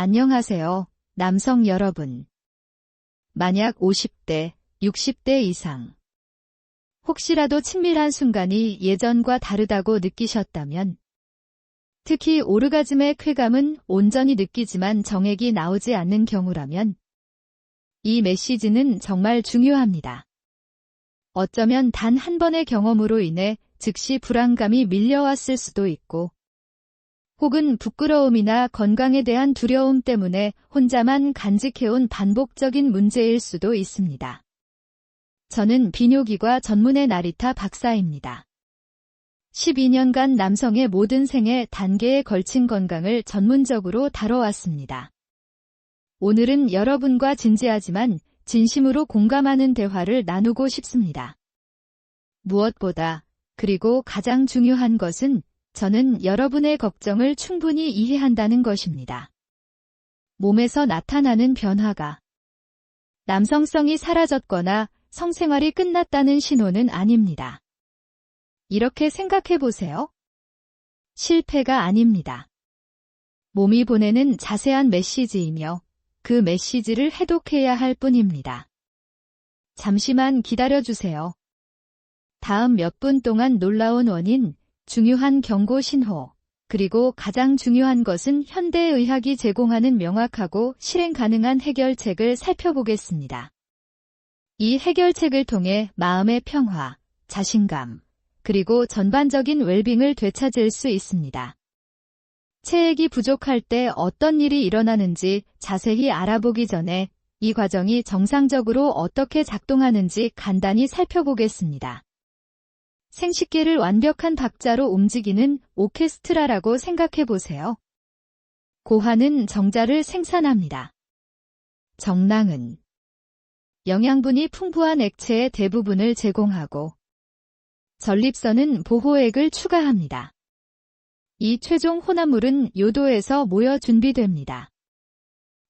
안녕하세요, 남성 여러분. 만약 50대, 60대 이상. 혹시라도 친밀한 순간이 예전과 다르다고 느끼셨다면, 특히 오르가즘의 쾌감은 온전히 느끼지만 정액이 나오지 않는 경우라면, 이 메시지는 정말 중요합니다. 어쩌면 단 한 번의 경험으로 인해 즉시 불안감이 밀려왔을 수도 있고, 혹은 부끄러움이나 건강에 대한 두려움 때문에 혼자만 간직해온 반복적인 문제일 수도 있습니다. 저는 비뇨기과 전문의 나리타 박사입니다. 12년간 남성의 모든 생애 단계에 걸친 건강을 전문적으로 다뤄왔습니다. 오늘은 여러분과 진지하지만 진심으로 공감하는 대화를 나누고 싶습니다. 무엇보다 그리고 가장 중요한 것은 저는 여러분의 걱정을 충분히 이해한다는 것입니다. 몸에서 나타나는 변화가 남성성이 사라졌거나 성생활이 끝났다는 신호는 아닙니다. 이렇게 생각해 보세요. 실패가 아닙니다. 몸이 보내는 자세한 메시지이며 그 메시지를 해독해야 할 뿐입니다. 잠시만 기다려주세요. 다음 몇 분 동안 놀라운 원인, 중요한 경고 신호, 그리고 가장 중요한 것은 현대의학이 제공하는 명확하고 실행 가능한 해결책을 살펴보겠습니다. 이 해결책을 통해 마음의 평화, 자신감, 그리고 전반적인 웰빙을 되찾을 수 있습니다. 체액이 부족할 때 어떤 일이 일어나는지 자세히 알아보기 전에 이 과정이 정상적으로 어떻게 작동하는지 간단히 살펴보겠습니다. 생식기를 완벽한 박자로 움직이는 오케스트라라고 생각해 보세요. 고환은 정자를 생산합니다. 정낭은 영양분이 풍부한 액체의 대부분을 제공하고 전립선은 보호액을 추가합니다. 이 최종 혼합물은 요도에서 모여 준비됩니다.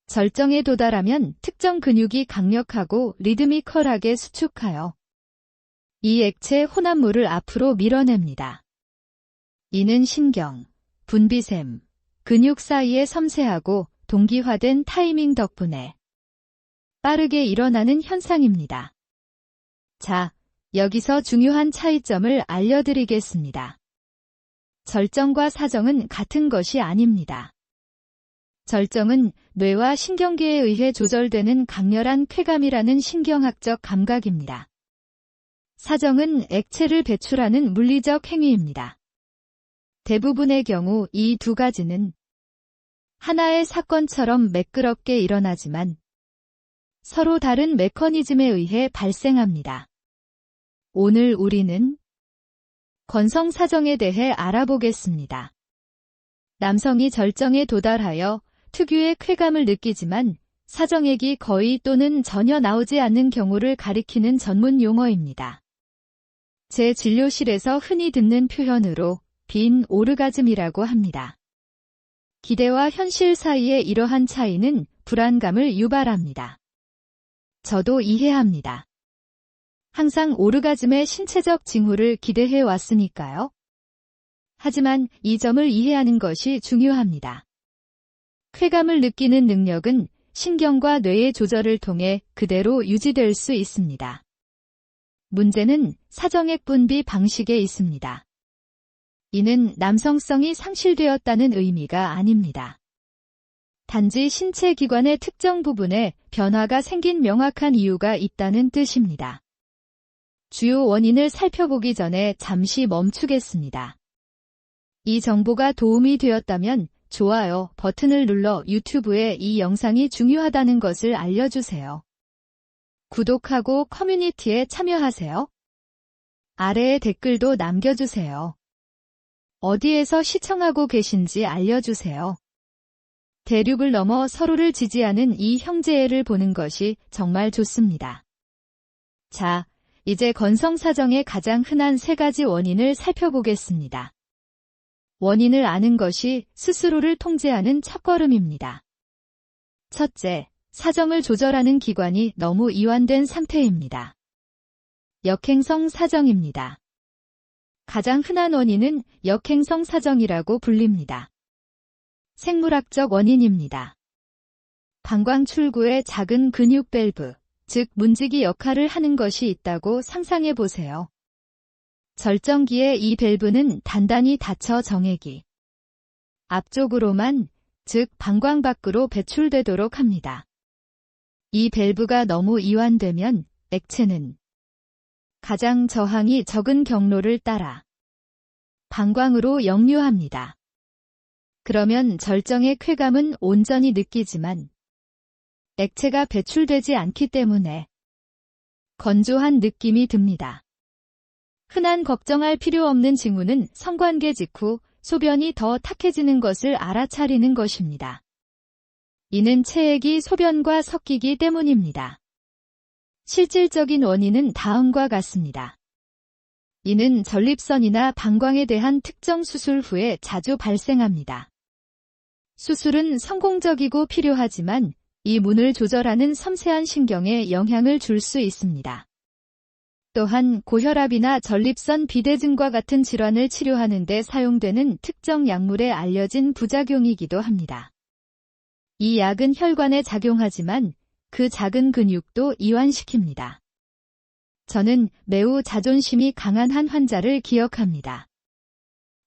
절정에 도달하면 특정 근육이 강력하고 리드미컬하게 수축하여 이 액체 혼합물을 앞으로 밀어냅니다. 이는 신경, 분비샘, 근육 사이의 섬세하고 동기화된 타이밍 덕분에 빠르게 일어나는 현상입니다. 자, 여기서 중요한 차이점을 알려드리겠습니다. 절정과 사정은 같은 것이 아닙니다. 절정은 뇌와 신경계에 의해 조절되는 강렬한 쾌감이라는 신경학적 감각입니다. 사정은 액체를 배출하는 물리적 행위입니다. 대부분의 경우 이 두 가지는 하나의 사건처럼 매끄럽게 일어나지만 서로 다른 메커니즘에 의해 발생합니다. 오늘 우리는 건성 사정에 대해 알아보겠습니다. 남성이 절정에 도달하여 특유의 쾌감을 느끼지만 사정액이 거의 또는 전혀 나오지 않는 경우를 가리키는 전문 용어입니다. 제 진료실에서 흔히 듣는 표현으로 빈 오르가즘이라고 합니다. 기대와 현실 사이의 이러한 차이는 불안감을 유발합니다. 저도 이해합니다. 항상 오르가즘의 신체적 징후를 기대해 왔으니까요. 하지만 이 점을 이해하는 것이 중요합니다. 쾌감을 느끼는 능력은 신경과 뇌의 조절을 통해 그대로 유지될 수 있습니다. 문제는 사정액 분비 방식에 있습니다. 이는 남성성이 상실되었다는 의미가 아닙니다. 단지 신체 기관의 특정 부분에 변화가 생긴 명확한 이유가 있다는 뜻입니다. 주요 원인을 살펴보기 전에 잠시 멈추겠습니다. 이 정보가 도움이 되었다면 좋아요 버튼을 눌러 유튜브에 이 영상이 중요하다는 것을 알려주세요. 구독하고 커뮤니티에 참여하세요. 아래에 댓글도 남겨주세요. 어디에서 시청하고 계신지 알려주세요. 대륙을 넘어 서로를 지지하는 이 형제애를 보는 것이 정말 좋습니다. 자, 이제 건성사정의 가장 흔한 세 가지 원인을 살펴보겠습니다. 원인을 아는 것이 스스로를 통제하는 첫걸음입니다. 첫째, 사정을 조절하는 기관이 너무 이완된 상태입니다. 역행성 사정입니다. 가장 흔한 원인은 역행성 사정이라고 불립니다. 생물학적 원인입니다. 방광 출구에 작은 근육 밸브, 즉 문지기 역할을 하는 것이 있다고 상상해 보세요. 절정기에 이 밸브는 단단히 닫혀 정액이 앞쪽으로만, 즉 방광 밖으로 배출되도록 합니다. 이 밸브가 너무 이완되면 액체는 가장 저항이 적은 경로를 따라 방광으로 역류합니다. 그러면 절정의 쾌감은 온전히 느끼지만 액체가 배출되지 않기 때문에 건조한 느낌이 듭니다. 흔한 걱정할 필요 없는 징후는 성관계 직후 소변이 더 탁해지는 것을 알아차리는 것입니다. 이는 체액이 소변과 섞이기 때문입니다. 실질적인 원인은 다음과 같습니다. 이는 전립선이나 방광에 대한 특정 수술 후에 자주 발생합니다. 수술은 성공적이고 필요하지만 이 문을 조절하는 섬세한 신경에 영향을 줄 수 있습니다. 또한 고혈압이나 전립선 비대증과 같은 질환을 치료하는 데 사용되는 특정 약물에 알려진 부작용이기도 합니다. 이 약은 혈관에 작용하지만 그 작은 근육도 이완시킵니다. 저는 매우 자존심이 강한 한 환자를 기억합니다.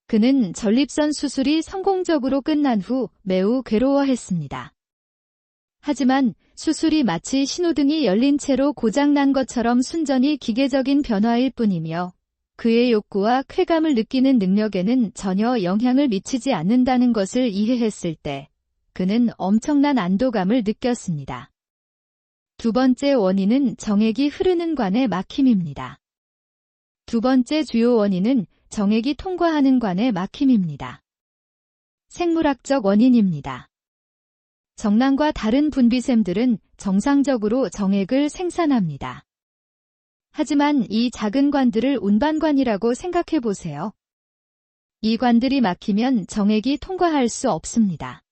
그는 전립선 수술이 성공적으로 끝난 후 매우 괴로워했습니다. 하지만 수술이 마치 신호등이 열린 채로 고장난 것처럼 순전히 기계적인 변화일 뿐이며 그의 욕구와 쾌감을 느끼는 능력에는 전혀 영향을 미치지 않는다는 것을 이해했을 때 그는 엄청난 안도감을 느꼈습니다. 두 번째 원인은 정액이 흐르는 관의 막힘입니다. 두 번째 주요 원인은 정액이 통과하는 관의 막힘입니다. 생물학적 원인입니다. 정란과 다른 분비샘들은 정상적으로 정액을 생산합니다. 하지만 이 작은 관들을 운반관이라고 생각해 보세요. 이 관들이 막히면 정액이 통과할 수 없습니다.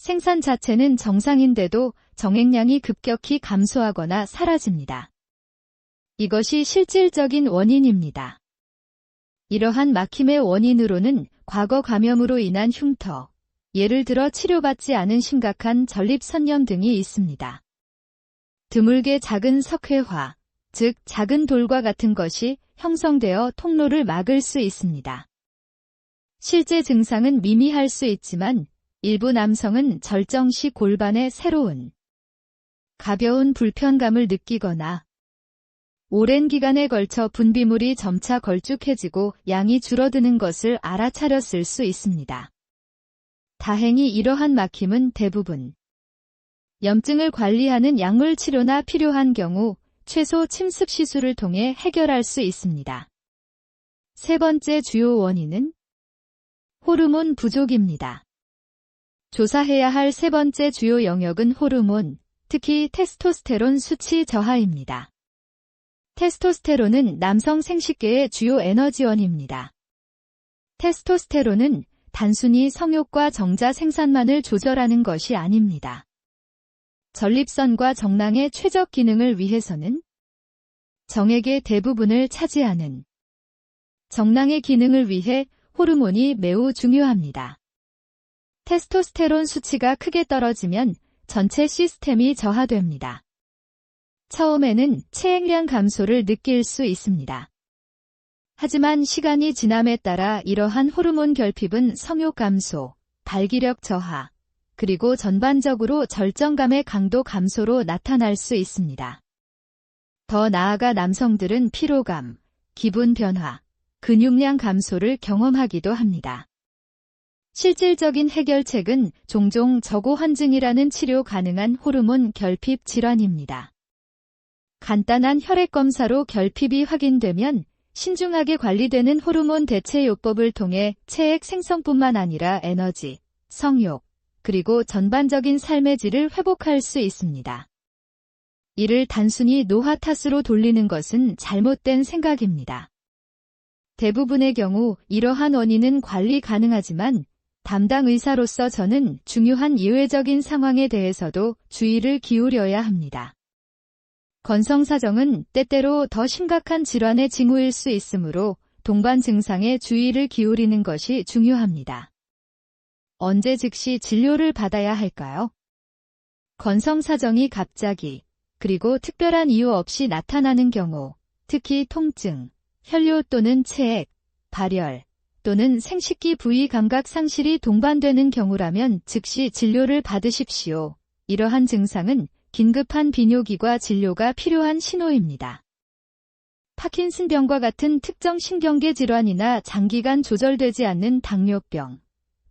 생산 자체는 정상인데도 정액량이 급격히 감소하거나 사라집니다. 이것이 실질적인 원인입니다. 이러한 막힘의 원인으로는 과거 감염으로 인한 흉터, 예를 들어 치료받지 않은 심각한 전립선염 등이 있습니다. 드물게 작은 석회화, 즉 작은 돌과 같은 것이 형성되어 통로를 막을 수 있습니다. 실제 증상은 미미할 수 있지만 일부 남성은 절정 시 골반에 새로운 가벼운 불편감을 느끼거나 오랜 기간에 걸쳐 분비물이 점차 걸쭉해지고 양이 줄어드는 것을 알아차렸을 수 있습니다. 다행히 이러한 막힘은 대부분 염증을 관리하는 약물 치료나 필요한 경우 최소 침습 시술을 통해 해결할 수 있습니다. 세 번째 주요 원인은 호르몬 부족입니다. 조사해야 할 세 번째 주요 영역은 호르몬, 특히 테스토스테론 수치 저하입니다. 테스토스테론은 남성 생식계의 주요 에너지원입니다. 테스토스테론은 단순히 성욕과 정자 생산만을 조절하는 것이 아닙니다. 전립선과 정낭의 최적 기능을 위해서는 정액의 대부분을 차지하는 정낭의 기능을 위해 호르몬이 매우 중요합니다. 테스토스테론 수치가 크게 떨어지면 전체 시스템이 저하됩니다. 처음에는 체액량 감소를 느낄 수 있습니다. 하지만 시간이 지남에 따라 이러한 호르몬 결핍은 성욕 감소, 발기력 저하, 그리고 전반적으로 절정감의 강도 감소로 나타날 수 있습니다. 더 나아가 남성들은 피로감, 기분 변화, 근육량 감소를 경험하기도 합니다. 실질적인 해결책은 종종 저고환증이라는 치료 가능한 호르몬 결핍 질환입니다. 간단한 혈액 검사로 결핍이 확인되면 신중하게 관리되는 호르몬 대체 요법을 통해 체액 생성뿐만 아니라 에너지, 성욕, 그리고 전반적인 삶의 질을 회복할 수 있습니다. 이를 단순히 노화 탓으로 돌리는 것은 잘못된 생각입니다. 대부분의 경우 이러한 원인은 관리 가능하지만 담당 의사로서 저는 중요한 예외적인 상황에 대해서도 주의를 기울여야 합니다. 건성사정은 때때로 더 심각한 질환의 징후일 수 있으므로 동반 증상에 주의를 기울이는 것이 중요합니다. 언제 즉시 진료를 받아야 할까요? 건성사정이 갑자기 그리고 특별한 이유 없이 나타나는 경우, 특히 통증, 혈뇨 또는 체액, 발열 또는 생식기 부위 감각 상실이 동반되는 경우라면 즉시 진료를 받으십시오. 이러한 증상은 긴급한 비뇨기과 진료가 필요한 신호입니다. 파킨슨병과 같은 특정 신경계 질환이나 장기간 조절되지 않는 당뇨병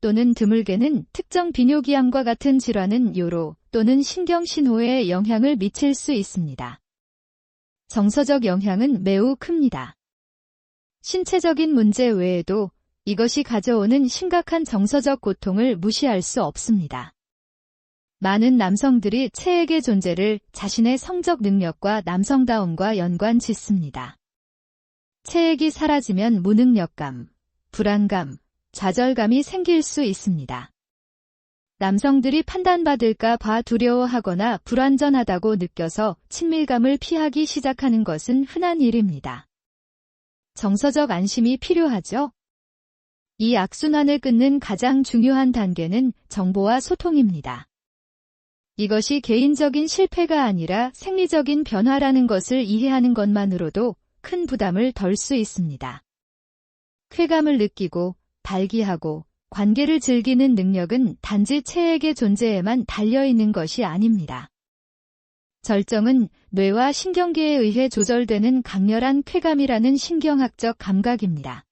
또는 드물게는 특정 비뇨기암과 같은 질환은 요로 또는 신경신호에 영향을 미칠 수 있습니다. 정서적 영향은 매우 큽니다. 신체적인 문제 외에도 이것이 가져오는 심각한 정서적 고통을 무시할 수 없습니다. 많은 남성들이 체액의 존재를 자신의 성적 능력과 남성다움과 연관 짓습니다. 체액이 사라지면 무능력감, 불안감, 좌절감이 생길 수 있습니다. 남성들이 판단받을까 봐 두려워하거나 불완전하다고 느껴서 친밀감을 피하기 시작하는 것은 흔한 일입니다. 정서적 안심이 필요하죠? 이 악순환을 끊는 가장 중요한 단계는 정보와 소통입니다. 이것이 개인적인 실패가 아니라 생리적인 변화라는 것을 이해하는 것만으로도 큰 부담을 덜 수 있습니다. 쾌감을 느끼고 발기하고 관계를 즐기는 능력은 단지 체액의 존재에만 달려있는 것이 아닙니다. 절정은 뇌와 신경계에 의해 조절되는 강렬한 쾌감이라는 신경학적 감각입니다.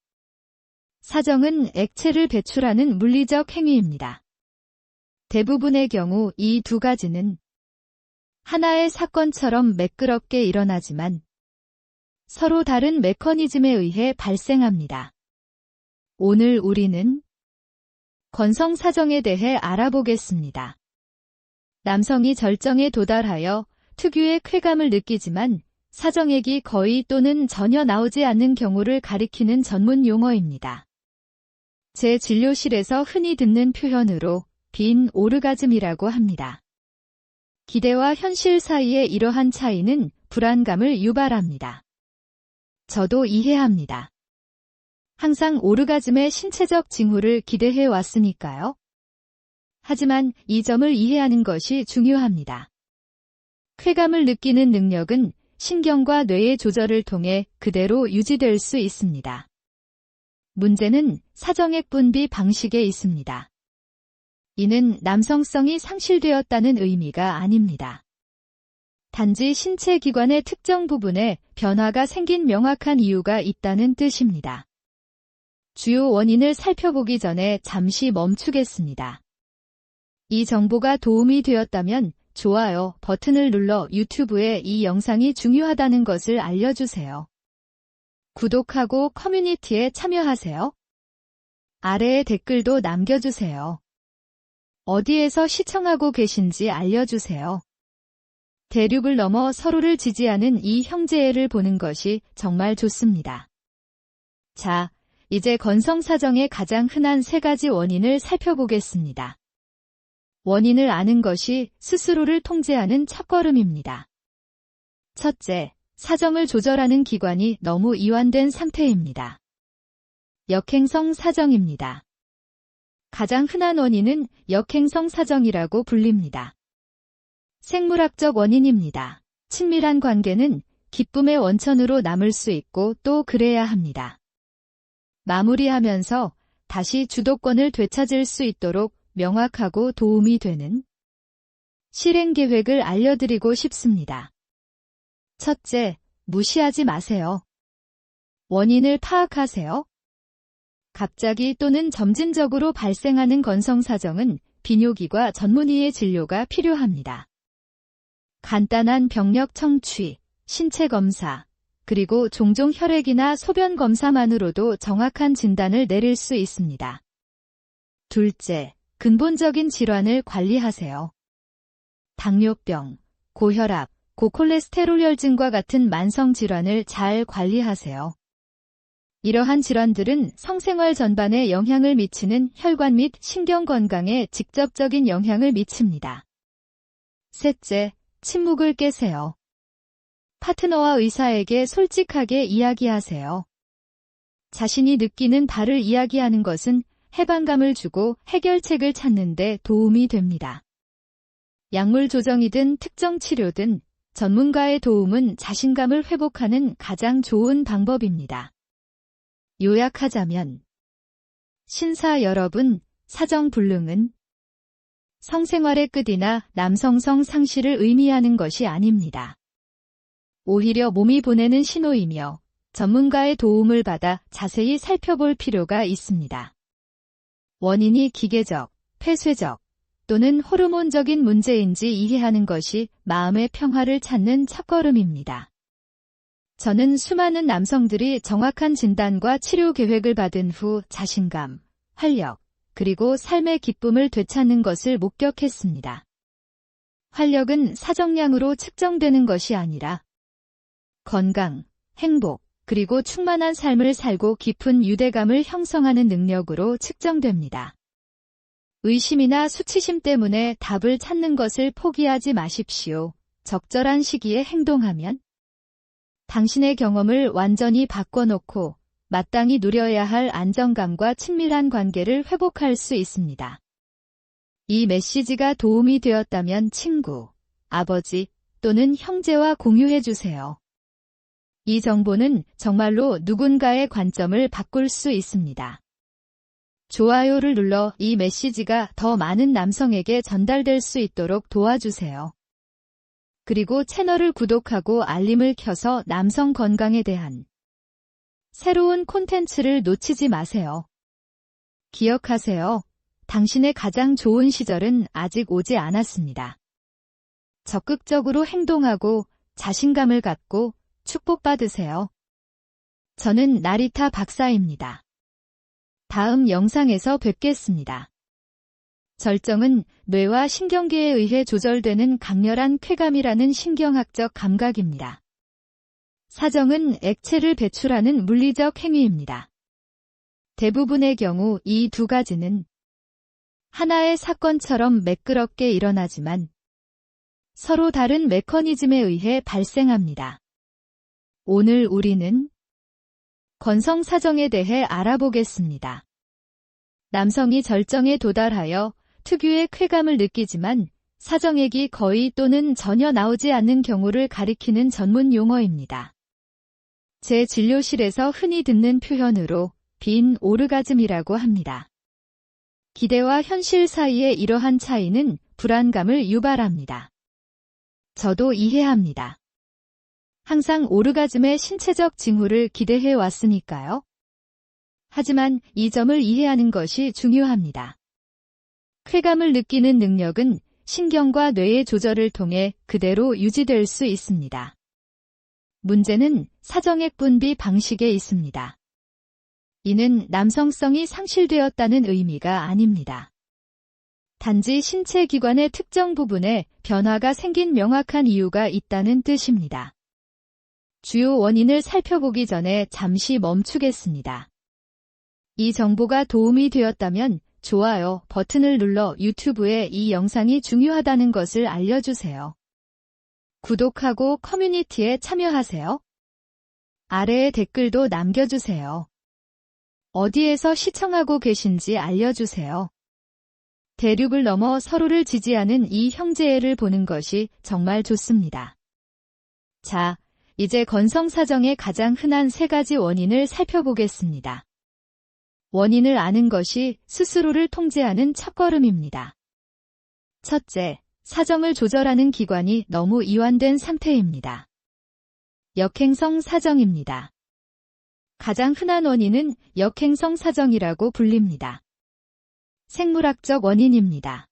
사정은 액체를 배출하는 물리적 행위입니다. 대부분의 경우 이 두 가지는 하나의 사건처럼 매끄럽게 일어나지만 서로 다른 메커니즘에 의해 발생합니다. 오늘 우리는 건성 사정에 대해 알아보겠습니다. 남성이 절정에 도달하여 특유의 쾌감을 느끼지만 사정액이 거의 또는 전혀 나오지 않는 경우를 가리키는 전문 용어입니다. 제 진료실에서 흔히 듣는 표현으로 빈 오르가즘이라고 합니다. 기대와 현실 사이의 이러한 차이는 불안감을 유발합니다. 저도 이해합니다. 항상 오르가즘의 신체적 징후를 기대해 왔으니까요. 하지만 이 점을 이해하는 것이 중요합니다. 쾌감을 느끼는 능력은 신경과 뇌의 조절을 통해 그대로 유지될 수 있습니다. 문제는 사정액 분비 방식에 있습니다. 이는 남성성이 상실되었다는 의미가 아닙니다. 단지 신체 기관의 특정 부분에 변화가 생긴 명확한 이유가 있다는 뜻입니다. 주요 원인을 살펴보기 전에 잠시 멈추겠습니다. 이 정보가 도움이 되었다면 좋아요 버튼을 눌러 유튜브에 이 영상이 중요하다는 것을 알려주세요. 구독하고 커뮤니티에 참여하세요. 아래에 댓글도 남겨주세요. 어디에서 시청하고 계신지 알려주세요. 대륙을 넘어 서로를 지지하는 이 형제애를 보는 것이 정말 좋습니다. 자, 이제 건성사정의 가장 흔한 세 가지 원인을 살펴보겠습니다. 원인을 아는 것이 스스로를 통제하는 첫걸음입니다. 첫째, 사정을 조절하는 기관이 너무 이완된 상태입니다. 역행성 사정입니다. 가장 흔한 원인은 역행성 사정이라고 불립니다. 생물학적 원인입니다. 친밀한 관계는 기쁨의 원천으로 남을 수 있고 또 그래야 합니다. 마무리하면서 다시 주도권을 되찾을 수 있도록 명확하고 도움이 되는 실행 계획을 알려드리고 싶습니다. 첫째, 무시하지 마세요. 원인을 파악하세요. 갑자기 또는 점진적으로 발생하는 건성 사정은 비뇨기과 전문의의 진료가 필요합니다. 간단한 병력 청취, 신체 검사, 그리고 종종 혈액이나 소변 검사만으로도 정확한 진단을 내릴 수 있습니다. 둘째, 근본적인 질환을 관리하세요. 당뇨병, 고혈압, 고콜레스테롤 혈증과 같은 만성 질환을 잘 관리하세요. 이러한 질환들은 성생활 전반에 영향을 미치는 혈관 및 신경 건강에 직접적인 영향을 미칩니다. 셋째, 침묵을 깨세요. 파트너와 의사에게 솔직하게 이야기하세요. 자신이 느끼는 바를 이야기하는 것은 해방감을 주고 해결책을 찾는 데 도움이 됩니다. 약물 조정이든 특정 치료든 전문가의 도움은 자신감을 회복하는 가장 좋은 방법입니다. 요약하자면 신사 여러분, 사정 불능은 성생활의 끝이나 남성성 상실을 의미하는 것이 아닙니다. 오히려 몸이 보내는 신호이며 전문가의 도움을 받아 자세히 살펴볼 필요가 있습니다. 원인이 기계적, 폐쇄적 또는 호르몬적인 문제인지 이해하는 것이 마음의 평화를 찾는 첫걸음입니다. 저는 수많은 남성들이 정확한 진단과 치료 계획을 받은 후 자신감, 활력, 그리고 삶의 기쁨을 되찾는 것을 목격했습니다. 활력은 사정량으로 측정되는 것이 아니라 건강, 행복, 그리고 충만한 삶을 살고 깊은 유대감을 형성하는 능력으로 측정됩니다. 의심이나 수치심 때문에 답을 찾는 것을 포기하지 마십시오. 적절한 시기에 행동하면 당신의 경험을 완전히 바꿔놓고 마땅히 누려야 할 안정감과 친밀한 관계를 회복할 수 있습니다. 이 메시지가 도움이 되었다면 친구, 아버지 또는 형제와 공유해 주세요. 이 정보는 정말로 누군가의 관점을 바꿀 수 있습니다. 좋아요를 눌러 이 메시지가 더 많은 남성에게 전달될 수 있도록 도와주세요. 그리고 채널을 구독하고 알림을 켜서 남성 건강에 대한 새로운 콘텐츠를 놓치지 마세요. 기억하세요. 당신의 가장 좋은 시절은 아직 오지 않았습니다. 적극적으로 행동하고 자신감을 갖고 축복받으세요. 저는 나리타 박사입니다. 다음 영상에서 뵙겠습니다. 절정은 뇌와 신경계에 의해 조절되는 강렬한 쾌감이라는 신경학적 감각입니다. 사정은 액체를 배출하는 물리적 행위입니다. 대부분의 경우 이 두 가지는 하나의 사건처럼 매끄럽게 일어나지만 서로 다른 메커니즘에 의해 발생합니다. 오늘 우리는 건성 사정에 대해 알아보겠습니다. 남성이 절정에 도달하여 특유의 쾌감을 느끼지만 사정액이 거의 또는 전혀 나오지 않는 경우를 가리키는 전문 용어입니다. 제 진료실에서 흔히 듣는 표현으로 빈 오르가즘이라고 합니다. 기대와 현실 사이의 이러한 차이는 불안감을 유발합니다. 저도 이해합니다. 항상 오르가즘의 신체적 징후를 기대해 왔으니까요. 하지만 이 점을 이해하는 것이 중요합니다. 쾌감을 느끼는 능력은 신경과 뇌의 조절을 통해 그대로 유지될 수 있습니다. 문제는 사정액 분비 방식에 있습니다. 이는 남성성이 상실되었다는 의미가 아닙니다. 단지 신체 기관의 특정 부분에 변화가 생긴 명확한 이유가 있다는 뜻입니다. 주요 원인을 살펴보기 전에 잠시 멈추겠습니다. 이 정보가 도움이 되었다면 좋아요 버튼을 눌러 유튜브에 이 영상이 중요하다는 것을 알려주세요. 구독하고 커뮤니티에 참여하세요. 아래에 댓글도 남겨주세요. 어디에서 시청하고 계신지 알려주세요. 대륙을 넘어 서로를 지지하는 이 형제애를 보는 것이 정말 좋습니다. 자, 이제 건성사정의 가장 흔한 세 가지 원인을 살펴보겠습니다. 원인을 아는 것이 스스로를 통제하는 첫걸음입니다. 첫째, 사정을 조절하는 기관이 너무 이완된 상태입니다. 역행성 사정입니다. 가장 흔한 원인은 역행성 사정이라고 불립니다. 생물학적 원인입니다.